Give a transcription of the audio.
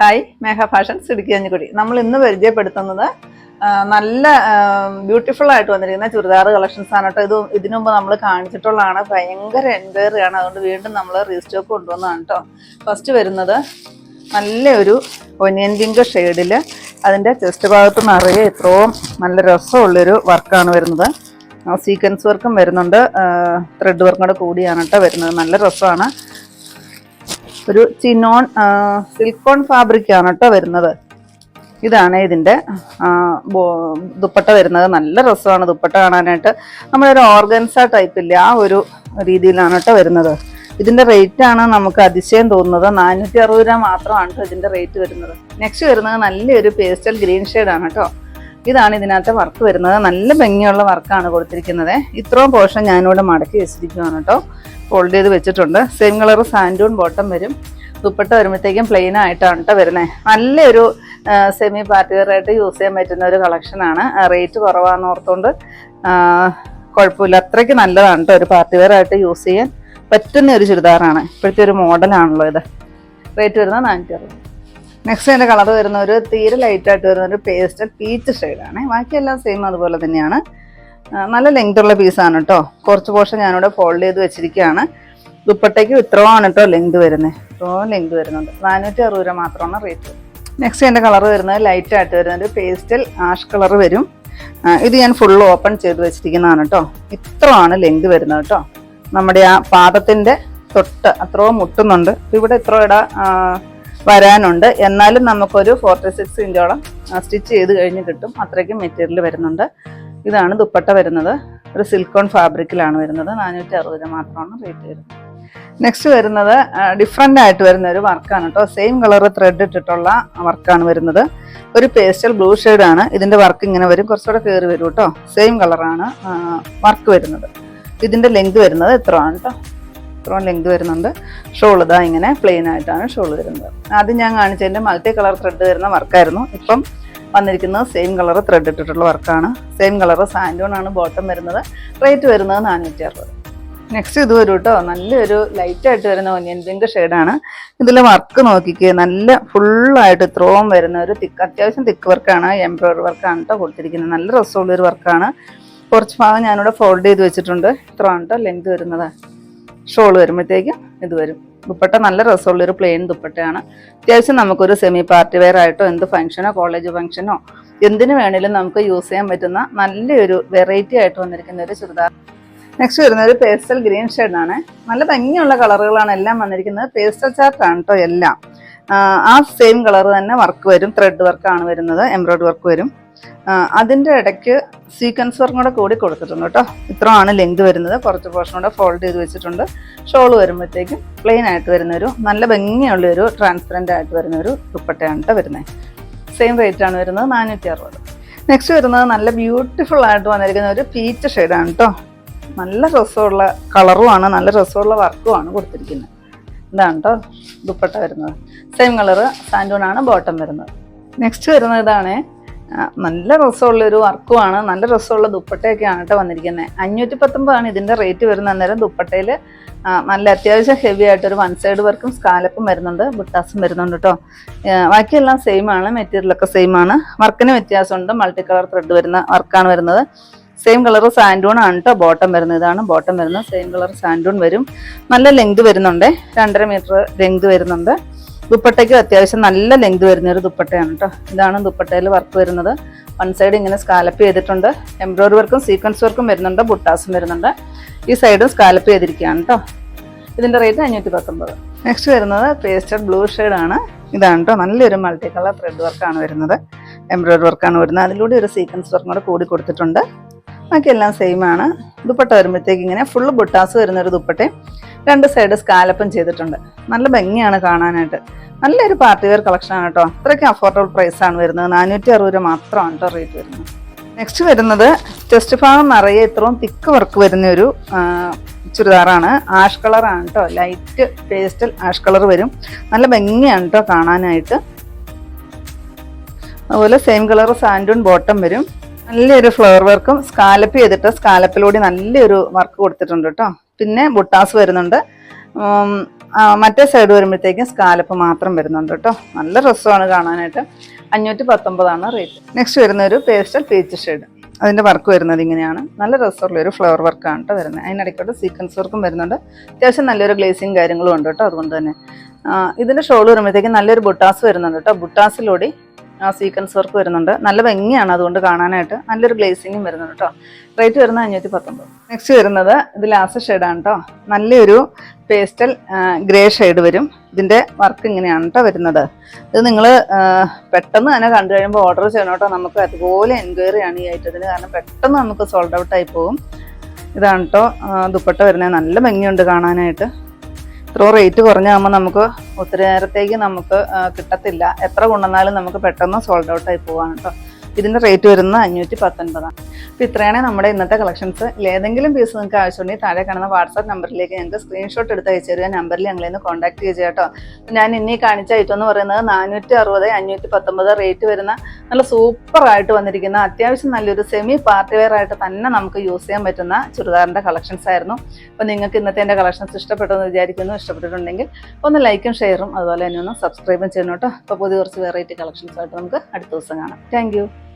Hi Megha fashions Idukki അഞ്ഞുകുടി നമ്മൾ ഇന്ന് പരിചയപ്പെടുത്തുന്നത് നല്ല ബ്യൂട്ടിഫുൾ ആയിട്ട് വന്നിരിക്കുന്ന ചുരിദാർ കളക്ഷൻസ് ആണ് കേട്ടോ. ഇത് ഇതിനു മുമ്പ് നമ്മൾ കാണിച്ചിട്ടുള്ളതാണ്. ഭയങ്കര എൻക്വയറി ആണ്. അതുകൊണ്ട് വീണ്ടും നമ്മൾ റീസ്റ്റോക്ക് കൊണ്ടുവന്നതാണ് കേട്ടോ. ഫസ്റ്റ് വരുന്നത് നല്ലൊരു ഒനിയൻ പിങ്ക് ഷെയ്ഡിൽ അതിന്റെ ചെസ്റ്റ് ഭാഗത്ത് നിറയെ ഇത്രയും നല്ല രസമുള്ളൊരു വർക്കാണ് വരുന്നത്. സീക്വൻസ് വർക്കും വരുന്നുണ്ട്. ത്രെഡ് വർക്കും കൂടെ കൂടിയാണ് കേട്ടോ വരുന്നത്. നല്ല രസമാണ്. ഒരു ചിനോൺ സിൽക്കോൺ ഫാബ്രിക്കാണ് കേട്ടോ വരുന്നത്. ഇതാണ് ഇതിന്റെ ദുപ്പട്ട വരുന്നത്. നല്ല രസമാണ് ദുപ്പട്ട കാണാനായിട്ട്. നമ്മളൊരു ഓർഗൻസ ടൈപ്പ് ഇല്ല ആ ഒരു രീതിയിലാണ് കേട്ടോ വരുന്നത്. ഇതിന്റെ റേറ്റ് ആണ് നമുക്ക് അതിശയം തോന്നുന്നത്. നാനൂറ്റി അറുപത് രൂപ മാത്രമാണ് ഇതിന്റെ റേറ്റ് വരുന്നത്. നെക്സ്റ്റ് വരുന്നത് നല്ലൊരു പേസ്റ്റൽ ഗ്രീൻ ഷെയ്ഡാണ് കേട്ടോ. ഇതാണ് ഇതിനകത്ത് വർക്ക് വരുന്നത്. നല്ല ഭംഗിയുള്ള വർക്കാണ് കൊടുത്തിരിക്കുന്നത്. ഇത്രയും പോർഷൻ ഞാനിവിടെ മടക്കി വെച്ചിരിക്കുകയാണ് കേട്ടോ. ഫോൾഡ് ചെയ്ത് വെച്ചിട്ടുണ്ട്. സെയിം കളർ സാൻഡൂൺ ബോട്ടം വരും. ദുപ്പട്ട വരുമ്പോഴത്തേക്കും പ്ലെയിൻ ആയിട്ടാണ് കേട്ടോ വരുന്നത് നല്ലൊരു സെമി പാർട്ടി വെയർ ആയിട്ട് യൂസ് ചെയ്യാൻ പറ്റുന്ന ഒരു കളക്ഷനാണ് റേറ്റ് കുറവാന്ന് ഓർത്തുകൊണ്ട് കുഴപ്പമില്ല. അത്രയ്ക്ക് നല്ലതാണ് കേട്ടോ ഒരു പാർട്ടി വെയറായിട്ട് യൂസ് ചെയ്യാൻ പറ്റുന്ന ഒരു ചുരിദാറാണ്. ഇപ്പോഴത്തെ ഒരു മോഡലാണല്ലോ ഇത്. റേറ്റ് വരുന്നത് നാനൂറ്റി അറുപത്. നെക്സ്റ്റ് അതിന്റെ കളർ വരുന്ന ഒരു തീരെ ലൈറ്റായിട്ട് വരുന്ന ഒരു പേസ്റ്റൽ പീച്ച് ഷെയ്ഡാണ്. ബാക്കിയെല്ലാം സെയിം അതുപോലെ തന്നെയാണ്. നല്ല ലെങ്ത് ഉള്ള പീസാണ് കേട്ടോ കുറച്ച് പോർഷൻ ഞാനിവിടെ ഫോൾഡ് ചെയ്ത് വെച്ചിരിക്കുകയാണ്. ദുപ്പട്ടയ്ക്ക് ഇത്രയാണ് കേട്ടോ ലെങ്ത് വരുന്നത് ഇത്രയും ലെങ്ത് വരുന്നുണ്ട്. നാനൂറ്റി അറുപത് രൂപ മാത്രമാണ് റേറ്റ് നെക്സ്റ്റ് എന്റെ കളർ വരുന്നത് ലൈറ്റായിട്ട് വരുന്ന ഒരു പേസ്റ്റൽ ആഷ് കളർ വരും. ഇത് ഞാൻ ഫുൾ ഓപ്പൺ ചെയ്ത് വെച്ചിരിക്കുന്നതാണ് കേട്ടോ ഇത്രമാണ് ലെങ്ത് വരുന്നത് കേട്ടോ നമ്മുടെ ആ പാദത്തിന്റെ തൊട്ട് അത്രയും മുട്ടുന്നുണ്ട്. ഇവിടെ ഇത്ര ഇട വരാനുണ്ട്. എന്നാലും നമുക്കൊരു ഫോർട്ടി സിക്സ് ഇഞ്ചോളം സ്റ്റിച്ച് ചെയ്ത് കഴിഞ്ഞ് കിട്ടും. അത്രയ്ക്കും മെറ്റീരിയൽ വരുന്നുണ്ട്. ഇതാണ് ദുപ്പട്ട വരുന്നത്. ഒരു സിൽക്കോൺ ഫാബ്രിക്കിലാണ് വരുന്നത്. നാനൂറ്റി അറുപത് രൂപ മാത്രമാണ് റേറ്റ് വരുന്നത്. നെക്സ്റ്റ് വരുന്നത് ഡിഫറെന്റ് ആയിട്ട് വരുന്ന ഒരു വർക്കാണ് കേട്ടോ. സെയിം കളർ ത്രെഡ് ഇട്ടിട്ടുള്ള വർക്കാണ് വരുന്നത്. ഒരു പേസ്റ്റൽ ബ്ലൂ ആണ്. ഇതിന്റെ വർക്ക് ഇങ്ങനെ വരും. കുറച്ചുകൂടെ കയറി വരും കേട്ടോ. സെയിം കളറാണ് വർക്ക് വരുന്നത്. ഇതിന്റെ ലെങ്ത് വരുന്നത് ഇത്രയാണ് കേട്ടോ? ഇത്രയും ലെങ്ത് വരുന്നുണ്ട്. ഷോൾ ഇതാ ഇങ്ങനെ പ്ലെയിൻ ആയിട്ടാണ് ഷോൾ വരുന്നത്. ആദ്യം ഞാൻ കാണിച്ചതിന്റെ മൾട്ടി കളർ ത്രെഡ് വരുന്ന വർക്കായിരുന്നു ഇപ്പം വന്നിരിക്കുന്നത് സെയിം കളർ ത്രെഡ് ഇട്ടിട്ടുള്ള വർക്കാണ് സെയിം കളർ സാൻഡോൺ ആണ് ബോട്ടം വരുന്നത്. റേറ്റ് വരുന്നത് നാനൂറ്റി അറുപത് നെക്സ്റ്റ് ഇത് വരും കേട്ടോ നല്ലൊരു ലൈറ്റ് ആയിട്ട് വരുന്ന ഒനിയൻ പിങ്ക് ഷെയ്ഡാണ് ഇതിൽ വർക്ക് നോക്കിക്കേ നല്ല ഫുള്ളായിട്ട് ഇത്രയും വരുന്ന ഒരു തിക്ക് അത്യാവശ്യം തിക്ക് വർക്കാണ് എംബ്രോയിഡറി വർക്കാണ് കേട്ടോ കൊടുത്തിരിക്കുന്നത്. നല്ല രസമുള്ള ഒരു വർക്കാണ് കുറച്ച് ഭാഗം ഞാനിവിടെ ഫോൾഡ് ചെയ്ത് വെച്ചിട്ടുണ്ട്. ഇത്രയാണ് കേട്ടോ ലെങ്ത് വരുന്നത്. ഷോൾ വരുമ്പോഴത്തേക്കും ഇത് വരും. ദുപ്പട്ട നല്ല രസമുള്ള ഒരു പ്ലെയിൻ ദുപ്പട്ടയാണ്. അത്യാവശ്യം നമുക്കൊരു സെമി പാർട്ടി വെയർ ആയിട്ടോ എന്ത് ഫംഗ്ഷനോ കോളേജ് ഫംഗ്ഷനോ എന്തിനു വേണേലും നമുക്ക് യൂസ് ചെയ്യാൻ പറ്റുന്ന നല്ലൊരു വെറൈറ്റി ആയിട്ട് വന്നിരിക്കുന്ന ഒരു ചുരിദാർ. നെക്സ്റ്റ് വരുന്നത് പേസ്റ്റൽ ഗ്രീൻ ഷെയ്ഡാണ് നല്ല ഭംഗിയുള്ള കളറുകളാണ് എല്ലാം വന്നിരിക്കുന്നത്. പേസ്റ്റൽ ചാർട്ടാണ് കേട്ടോ എല്ലാം. ആ, സെയിം കളർ തന്നെ വർക്ക് വരും. ത്രെഡ് വർക്കാണ് വരുന്നത്. എംബ്രോയിഡറി വർക്ക് വരും. അതിന്റെ ഇടയ്ക്ക് സീക്വൻസ് വർക്കും കൂടെ കൂടി കൊടുത്തിട്ടുണ്ട് കേട്ടോ. ഇത്രയാണ് ലെങ്ത് വരുന്നത്. കുറച്ച് പോർഷൻ കൂടെ ഫോൾഡ് ചെയ്ത് വെച്ചിട്ടുണ്ട്. ഷോൾ വരുമ്പോഴത്തേക്കും പ്ലെയിൻ ആയിട്ട് വരുന്ന ഒരു നല്ല ഭംഗിയുള്ള ഒരു ട്രാൻസ്പെറന്റ് ആയിട്ട് വരുന്ന ഒരു ദുപ്പട്ടയാണ് കേട്ടോ വരുന്നത് സെയിം റേറ്റ് ആണ് വരുന്നത് നാനൂറ്റി അറുപത് നെക്സ്റ്റ് വരുന്നത് നല്ല ബ്യൂട്ടിഫുൾ ആയിട്ട് വന്നിരിക്കുന്ന ഒരു പീച്ച് ഷെയ്ഡാണ് കേട്ടോ നല്ല രസമുള്ള കളറുമാണ് നല്ല രസമുള്ള വർക്കുമാണ് കൊടുത്തിരിക്കുന്നത്. ഇതാണ് കേട്ടോ ദുപ്പട്ട വരുന്നത്. സെയിം കളറ് സാൻഡൂണാണ് ബോട്ടം വരുന്നത്. നെക്സ്റ്റ് വരുന്നത് ഇതാണ് നല്ല രസമുള്ളൊരു വർക്കുമാണ് നല്ല രസമുള്ള ദുപ്പട്ടയൊക്കെയാണ് കേട്ടോ വന്നിരിക്കുന്നത് അഞ്ഞൂറ്റി പത്തൊമ്പതാണ് ഇതിന്റെ റേറ്റ് വരുന്ന അന്നേരം ദുപ്പട്ടയിൽ നല്ല അത്യാവശ്യം ഹെവി ആയിട്ടൊരു വൺ സൈഡ് വർക്കും സ്കാലപ്പും വരുന്നുണ്ട്. ബുട്ടാസും വരുന്നുണ്ട് കേട്ടോ. ബാക്കിയെല്ലാം സെയിം ആണ്. മെറ്റീരിയലൊക്കെ സെയിം ആണ്. വർക്കിന് വ്യത്യാസമുണ്ട്. മൾട്ടി കളർ ത്രെഡ് വരുന്ന വർക്കാണ് വരുന്നത്. സെയിം കളർ സാൻഡൂൺ ആണ് കേട്ടോ ബോട്ടം വരുന്നത്. ഇതാണ് ബോട്ടം വരുന്നത്. സെയിം കളർ സാൻഡൂൺ വരും. നല്ല ലെങ്ത് വരുന്നുണ്ട്. രണ്ടര മീറ്റർ ലെങ്ത് വരുന്നുണ്ട്. ദുപ്പട്ടയ്ക്ക് അത്യാവശ്യം നല്ല ലെങ്ത് വരുന്ന ഒരു ദുപ്പട്ടയാണ് കേട്ടോ ഇതാണ് ദുപ്പട്ടയിൽ വർക്ക് വരുന്നത്. വൺ സൈഡ് ഇങ്ങനെ സ്കാലപ്പ് ചെയ്തിട്ടുണ്ട്. എംബ്രോയിഡറി വർക്കും സീക്വൻസ് വർക്കും വരുന്നുണ്ട്. ബുട്ടാസും വരുന്നുണ്ട്. ഈ സൈഡും സ്കാലപ്പ് ചെയ്തിരിക്കുകയാണ് കേട്ടോ ഇതിന്റെ റേറ്റ് അഞ്ഞൂറ്റി പത്തൊമ്പത് നെക്സ്റ്റ് വരുന്നത് പേസ്റ്റഡ് ബ്ലൂ ആണ്. ഇതാണ് കേട്ടോ നല്ലൊരു മൾട്ടി കളർ ത്രെഡ് വർക്കാണ് വരുന്നത്. എംബ്രോയിഡറി വർക്കാണ് വരുന്നത്. അതിലൂടെ ഒരു സീക്വൻസ് വർക്കും കൂടെ കൂടി കൊടുത്തിട്ടുണ്ട്. ബാക്കിയെല്ലാം സെയിം ആണ്. ദുപ്പട്ട വരുമ്പോഴത്തേക്ക് ഇങ്ങനെ ഫുള്ള് ബുട്ടാസ് വരുന്ന ഒരു ദുപ്പട്ടയും രണ്ട് സൈഡ് സ്കാലപ്പും ചെയ്തിട്ടുണ്ട്. നല്ല ഭംഗിയാണ് കാണാനായിട്ട്. നല്ലൊരു പാർട്ടി വെയർ കളക്ഷൻ ആണ് കേട്ടോ അത്രയ്ക്ക് അഫോർഡബിൾ ആണ് വരുന്നത്. നാനൂറ്റി അറുപത് രൂപ മാത്രമാണ് കേട്ടോ റേറ്റ് വരുന്നത്. നെക്സ്റ്റ് വരുന്നത് ചെസ്റ്റ് ഭാഗം നിറയെ ഇത്രയും തിക്ക് വർക്ക് വരുന്ന ഒരു ചുരിദാറാണ്. ആഷ് കളറാണ് കേട്ടോ ലൈറ്റ് പേസ്റ്റൽ ആഷ് കളർ വരും. നല്ല ഭംഗിയാണ് കേട്ടോ കാണാനായിട്ട്. അതുപോലെ സെയിം കളർ സാൻഡൂൺ ബോട്ടം വരും. നല്ലൊരു ഫ്ലവർ വർക്കും സ്കാലപ്പ് ചെയ്തിട്ട് സ്കാലപ്പിലൂടെ നല്ലൊരു വർക്ക് കൊടുത്തിട്ടുണ്ട് കേട്ടോ പിന്നെ ബുട്ടാസ് വരുന്നുണ്ട്. മറ്റേ സൈഡ് വരുമ്പോഴത്തേക്കും സ്കാലപ്പ് മാത്രം വരുന്നുണ്ട് കേട്ടോ. നല്ല രസമാണ് കാണാനായിട്ട്. അഞ്ഞൂറ്റി പത്തൊമ്പതാണ് റേറ്റ് നെക്സ്റ്റ് വരുന്ന ഒരു പേസ്റ്റൽ പീച്ച് ഷെയ്ഡ് അതിന്റെ വർക്ക് വരുന്നത് ഇങ്ങനെയാണ്. നല്ല രസമുള്ള ഒരു ഫ്ലവർ വർക്കാണ് കേട്ടോ വരുന്നത്. അതിനിടയ്ക്കോട്ട് സീക്വൻസ് വർക്കും വരുന്നുണ്ട്. അത്യാവശ്യം നല്ലൊരു ഗ്ലേസിങ് കാര്യങ്ങളും ഉണ്ട് കേട്ടോ അതുകൊണ്ട് തന്നെ. ഇതിന്റെ ഷോൾ വരുമ്പോഴത്തേക്കും നല്ലൊരു ബുട്ടാസ് വരുന്നുണ്ട് കേട്ടോ. ബുട്ടാസിലൂടെ ആ സീക്വൻസ് വർക്ക് വരുന്നുണ്ട്. നല്ല ഭംഗിയാണ് അതുകൊണ്ട് കാണാനായിട്ട്. നല്ലൊരു ഗ്ലേസിങ്ങും വരുന്നുണ്ട് കേട്ടോ റേറ്റ് വരുന്നത് അഞ്ഞൂറ്റി പത്തൊമ്പത് നെക്സ്റ്റ് വരുന്നത് ഇത് ലാസ്റ്റ് ഷെയ്ഡാണ് കേട്ടോ നല്ലൊരു പേസ്റ്റൽ ഗ്രേ ഷെയ്ഡ് വരും. ഇതിന്റെ വർക്ക് ഇങ്ങനെയാണ് കേട്ടോ വരുന്നത്. ഇത് നിങ്ങൾ പെട്ടെന്ന് തന്നെ കണ്ടു കഴിയുമ്പോൾ ഓർഡർ ചെയ്യണം കേട്ടോ നമുക്ക് അതുപോലെ എൻക്വയറി ആണ് ഈ ഐറ്റത്തിന് കാരണം പെട്ടെന്ന് നമുക്ക് സോൾഡ് ഔട്ട് ആയി പോകും ഇതാണ് കേട്ടോ ദുപ്പട്ട വരുന്നത്. നല്ല ഭംഗിയുണ്ട് കാണാനായിട്ട്. ഇത്ര റേറ്റ് കുറഞ്ഞാകുമ്പോൾ നമുക്ക് ഒത്തിരി നേരത്തേക്ക് നമുക്ക് കിട്ടത്തില്ല. എത്ര കൊണ്ടുവന്നാലും നമുക്ക് പെട്ടെന്ന് സോൾഡ് ഔട്ടായി പോകാൻ കേട്ടോ ഇതിന്റെ റേറ്റ് വരുന്നത് അഞ്ഞൂറ്റി പത്തൊൻപതാണ് അപ്പോൾ ഇത്രയാണ് നമ്മുടെ ഇന്നത്തെ കളക്ഷൻസ് ഏതെങ്കിലും പീസ് നിങ്ങൾക്ക് ആവശ്യമുണ്ടെങ്കിൽ താഴെ കാണുന്ന വാട്സാപ്പ് നമ്പറിലേക്ക് ഞങ്ങൾക്ക് സ്ക്രീൻഷോട്ട് എടുത്ത് അയച്ചു തരിക. നമ്പറിൽ ഞങ്ങളെ ഒന്ന് കോൺടാക്ട് ചെയ്യുക കേട്ടോ. ഞാൻ ഇനി കാണിച്ച ഐറ്റം എന്ന് പറയുന്നത് നാനൂറ്റി അറുപത് അഞ്ഞൂറ്റി പത്തൊമ്പത് റേറ്റ് വരുന്ന നല്ല സൂപ്പർ ആയിട്ട് വന്നിരിക്കുന്ന അത്യാവശ്യം നല്ലൊരു സെമി പാർട്ടി വെയർ ആയിട്ട് തന്നെ നമുക്ക് യൂസ് ചെയ്യാൻ പറ്റുന്ന ചുരിദാറിന്റെ കളക്ഷൻസ് ആയിരുന്നു. അപ്പോൾ നിങ്ങൾക്ക് ഇന്നത്തെ എന്റെ കളക്ഷൻസ് ഇഷ്ടപ്പെട്ടെന്ന് വിചാരിക്കുന്നു. ഇഷ്ടപ്പെട്ടിട്ടുണ്ടെങ്കിൽ ഒന്ന് ലൈക്കും ഷെയറും അതുപോലെ തന്നെ ഒന്ന് സബ്സ്ക്രൈബും ചെയ്യണം കേട്ടോ. അപ്പോൾ പുതിയ കുറച്ച് വെറൈറ്റി കളക്ഷൻസ് ആയിട്ട് നമുക്ക് അടുത്ത ദിവസം കാണാം. താങ്ക്